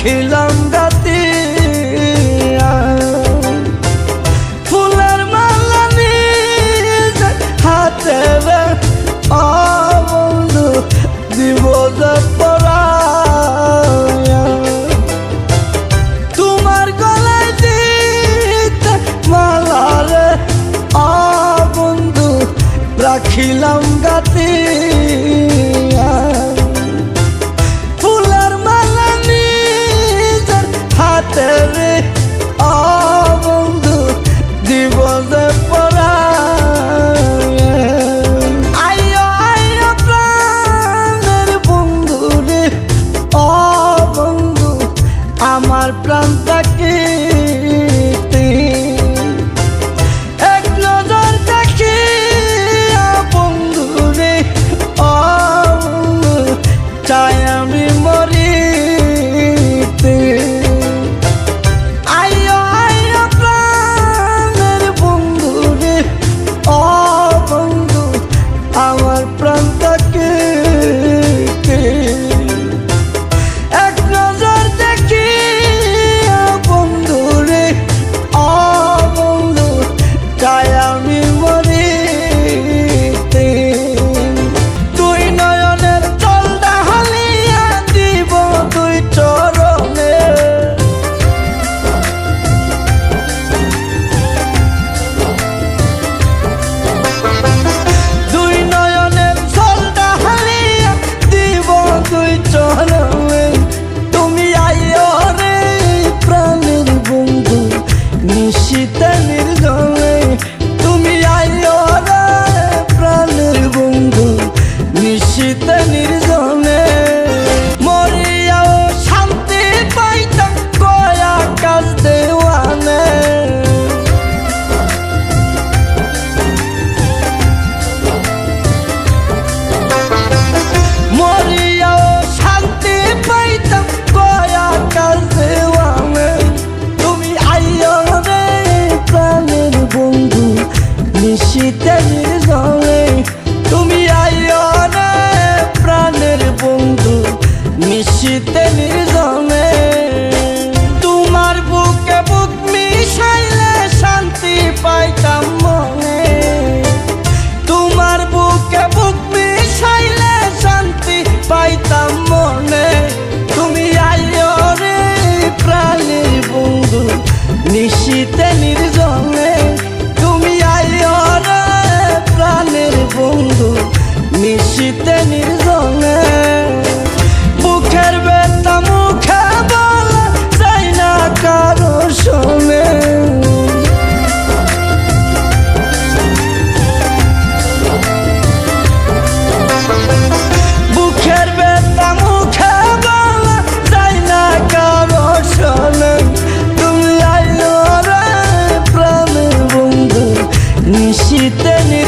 ছিলাম গাতি ফুলের মালা নিজে হাতে বন্ধু দিব পড়া তোমার গলায় দিতে আ বন্ধু রাখিলাম গাতি আমার প্রাণটাকে Chỉ.